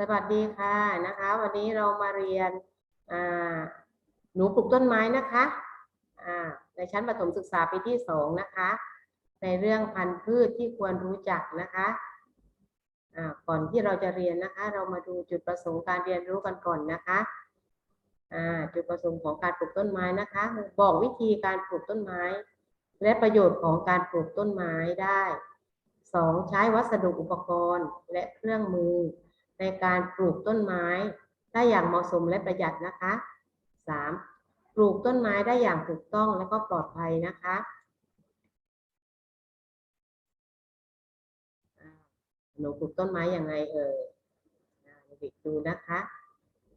สวัสดีค่ะนะคะ วันนี้เรามาเรียนหนูปลูกต้นไม้นะคะในชั้นประถมศึกษาปีที่สองนะคะ ในเรื่องพันธุ์พืชที่ควรรู้จักนะคะก่อนที่เราจะเรียนนะคะ เรามาดูจุดประสงค์การเรียนรู้กันก่อนนะคะจุดประสงค์ของการปลูกต้นไม้นะคะ บอกวิธีการปลูกต้นไม้ และประโยชน์ของการปลูกต้นไม้ได้สองใช้วัสดุอุปกรณ์และเครื่องมือ ในการปลูกต้นไม้ ได้อย่างเหมาะสมและประหยัดนะคะสามปลูกต้นไม้ได้อย่างถูกต้องและก็ปลอดภัยนะคะหนูปลูกต้นไม้อย่างไงเอ่ยอ่าเด็กดูนะคะ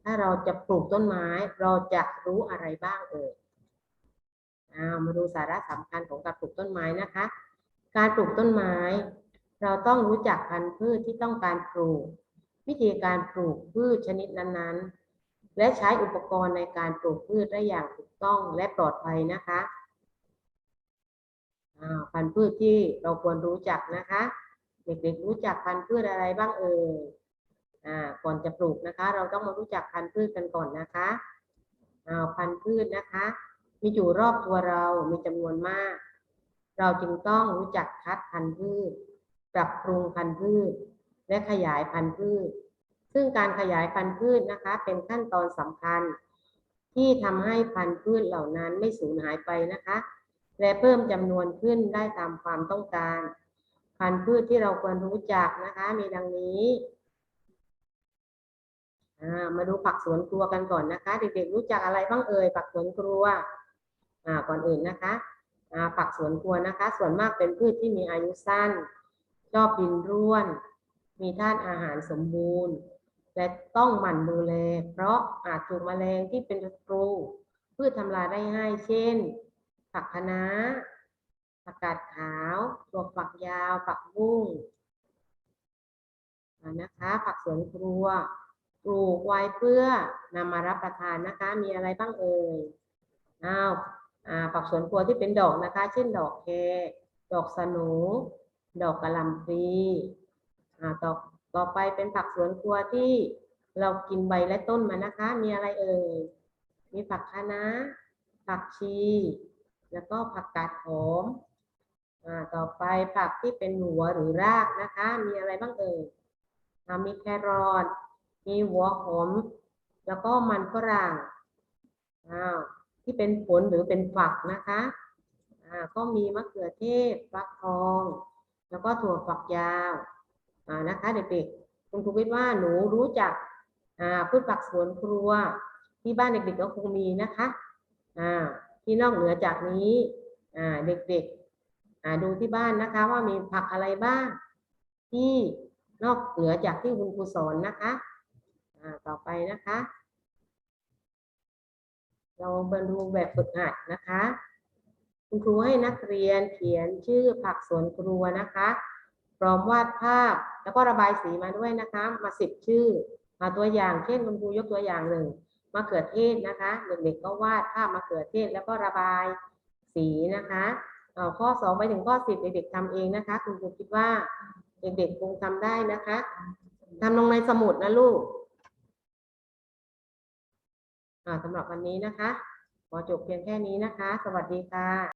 ถ้าเราจะปลูกต้นไม้เราจะรู้อะไรบ้างเอ่ยอ่ามาดูสาระสำคัญของการปลูกต้นไม้นะคะ การปลูกต้นไม้ เราต้องรู้จักพันธุ์พืชที่ต้องการปลูก วิธีการปลูกพืชชนิดนั้นๆ และใช้อุปกรณ์ในการปลูกพืชได้อย่างถูกต้องและปลอดภัยนะคะพันธุ์พืชที่เราควรรู้จักนะคะ เด็กๆรู้จักพันธุ์พืชอะไรบ้างเอ่ยอ่าก่อนจะปลูกนะคะ เราต้องมารู้จักพันธุ์พืชกันก่อนนะคะพันธุ์พืชนะคะ มีอยู่รอบตัวเรามีจำนวนมาก เราจึงต้องรู้จักคัดพันธุ์พืช ปรับปรุงพันธุ์พืช และขยายพันธุ์พืช ซึ่งการขยายพันธุ์พืชนะคะ เป็นขั้นตอนสำคัญ ที่ทำให้พันธุ์พืชเหล่านั้นไม่สูญหายไปนะคะ และเพิ่มจำนวนขึ้นได้ตามความต้องการ พันธุ์พืชที่เราควรรู้จักนะคะ มีดังนี้ามาดูผักสวนครัวกันก่อนนะคะ เด็กๆรู้จักอะไรบ้างเอ่ยผักสวนครัวก่อนอื่นนะคะผักสวนครัวนะคะ ส่วนมากเป็นพืชที่มีอายุสั้น ชอบดินร่วน มีธาตุอาหารสมบูรณ์ และต้องหมั่นดูแล เพราะอาจถูกแมลงที่เป็นศัตรูพืชทำลายได้ง่ายเช่น ผักคะน้าผักกาดขาวตัวฝักยาวผักบุ้งนะคะ ผักสวนครัว ปลูกไว้เพื่อนำมารับประทานนะคะ มีอะไรบ้างเอ่ยอ้าวอ่าผักสวนครัวที่เป็นดอกนะคะ เช่น ดอกแครดอกสนู ดอกกะหล่ำปลี ต่อต่อไปเป็นผักสวนครัวที่เรากินใบและต้นมานะคะ มีอะไรเอ่ย มีผักคะน้าผักชี แล้วก็ผักกาดหอมอ่าต่อไปผักที่เป็นหัวหรือรากนะคะ มีอะไรบ้างเอ่ยมีแครอท มีหัวหอม แล้วก็มันฝรั่งอ้าที่เป็นผลหรือเป็นฝักนะคะอ่าก็มีมะเขือเทศฟักทอง แล้วก็ถั่วฝักยาว นะคะเด็กๆ คุณครูคิดว่าหนูรู้จักพืชผักสวนครัว ที่บ้านเด็กๆก็คงมีนะคะที่นอกเหนือจากนี้เด็กๆดูที่บ้านนะคะว่ามีผักอะไรบ้าง ที่นอกเหนือจากที่คุณครูสอนนะคะต่อไปนะคะ เรามาดูแบบฝึกหัดนะคะ คุณครูให้นักเรียนเขียนชื่อผักสวนครัวนะคะ พร้อมวาดภาพ แล้วก็ระบายสีมาด้วยนะคะ มาสิบชื่อ มาตัวอย่าง เช่นคุณครูยกตัวอย่างหนึ่งมะเขือเทศนะคะ เด็กๆก็วาดภาพมะเขือเทศแล้วก็ระบายสีนะคะข้อสองไปถึงข้อสิบเด็กๆทำเองนะคะ คุณครูคิดว่าเด็กๆคงทำได้นะคะทำลงในสมุดนะลูกอ่าสำหรับวันนี้นะคะขอจบเพียงแค่นี้นะคะ สวัสดีค่ะ